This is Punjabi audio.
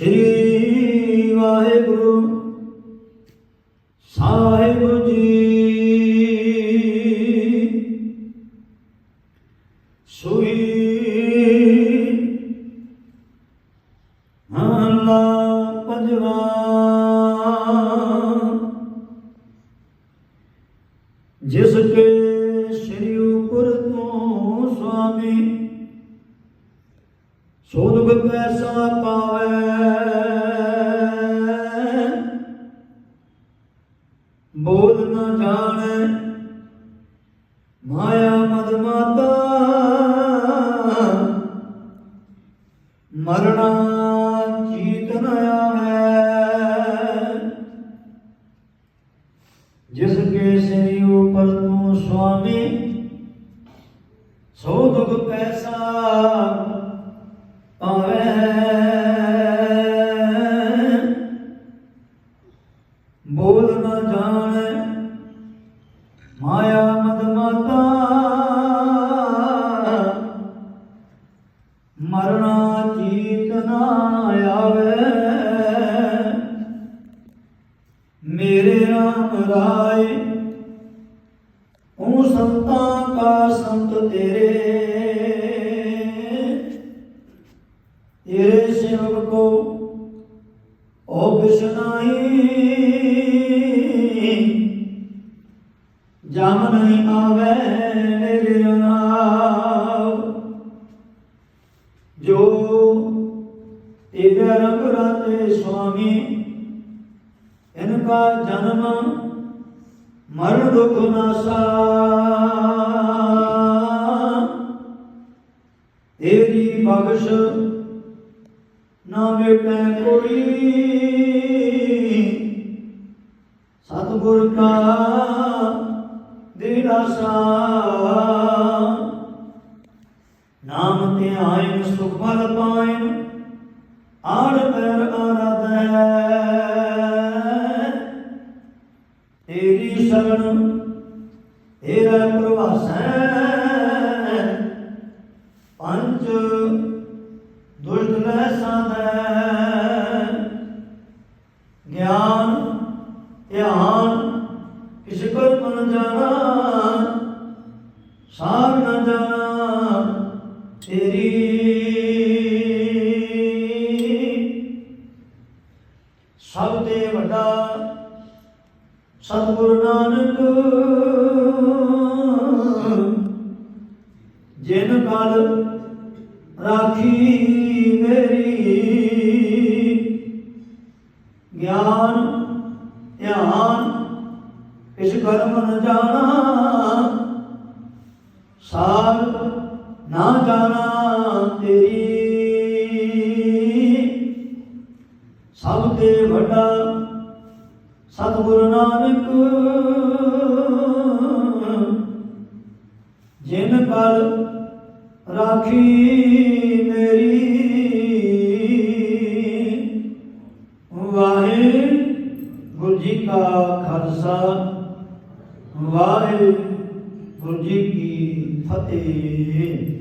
ਸ੍ਰੀ ਵਾਹਿਗੁਰੂ ਸਾਹਿਬ ਜੀ। ਸੋਈ ਮਹਲਾ ਪੰਜਵਾ। ਜਿਸ ਕੇ ਸ੍ਰੀ ਉਪਰ ਤੋਂ ਸੁਆਮੀ ਸੋਧ ਕੈਸਾ ਪਾਵੇ। ਬੋਲ ਨਾ ਜਾਣੈ, ਮਾਇਆ ਮਦ ਮਾਤਾ। ਮਰਣਾ ਜੀਤ ਨ ਆਵੇ। ਜਿਸ ਕੇ ਸ੍ਰੀ ਉਪਰ ਤੂੰ ਸੁਆਮੀ, ਸੋ ਦੁਖ ਕੈਸਾ ਪਾਵੇ। ਬੋਲ ਨ ਜਾਣੈ, ਮਾਇਆ ਮਦ ਮਾਤਾ। ਮਰਨਾ ਜੀਤ ਨਾ ਆਵੇ। ਮੇਰੇ ਰਾਮ ਰਾਏ ਉਹ ਸੰਤਾਂ ਕਾ ਸੰਤ ਤੇਰੇ। ਤੇਰੇ ਸੇਵਕ ਕੋ ਓ ਬਿਸ਼ਨਾਈ ਜਮ ਨਹੀਂ ਆਵੇ ਮੇਰੇ ਜੋ ਤੇਰੇ ਰੰਗ ਰਾਤੇ ਸੁਆਮੀ, ਇਨਕਾ ਜਨਮ ਮਰ ਦੁਖ ਨਾਸਾ ਤੇਰੀ ਬਖਸ਼ ਨਾ ਮਿਟੈ ਕੋਈ। ਸਤਿਗੁਰ ਕਾ ਦਿਨਾਸਾ ਨਾਮ ਤੇ ਆਇਨ ਸੁਖ ਫਲ ਪਾਇਨ, ਆੜ ਪੈਰ ਆਰਾਧੈ। ਤੇਰੀ ਸ਼ਰਨ ਤੇਰਾ ਪ੍ਰਵਾਸੈ ਗਿਆਨ, ਧਿਆਨ, ਕਿਸੇ ਕੋਲ ਮਨ ਜਾਣਾ, ਸਾਰ ਨ ਜਾਣਾ, ਤੇਰੀ ਸਭ ਤੇ ਵੱਡਾ ਸਤਿਗੁਰੂ ਨਾਨਕ, ਜਿਨ ਕਲ ਰਾਖੀ ਇਸ ਜਾਣਾ, ਸਾਰ ਨਾ ਜਾਣਾ ਤੇਰੀ। ਸਭ ਤੇ ਵੱਡਾ ਸਤਿਗੁਰੂ ਨਾਨਕ, ਜਿਨ ਕਲ ਰਾਖੀ ਮੇਰੀ। ਵਾਹਿਗੁਰੂ ਜੀ ਕਾ ਖਾਲਸਾ। ਵਾਹਿਗੁਰੂ ਜੀ ਕੀ ਫਤਿਹ।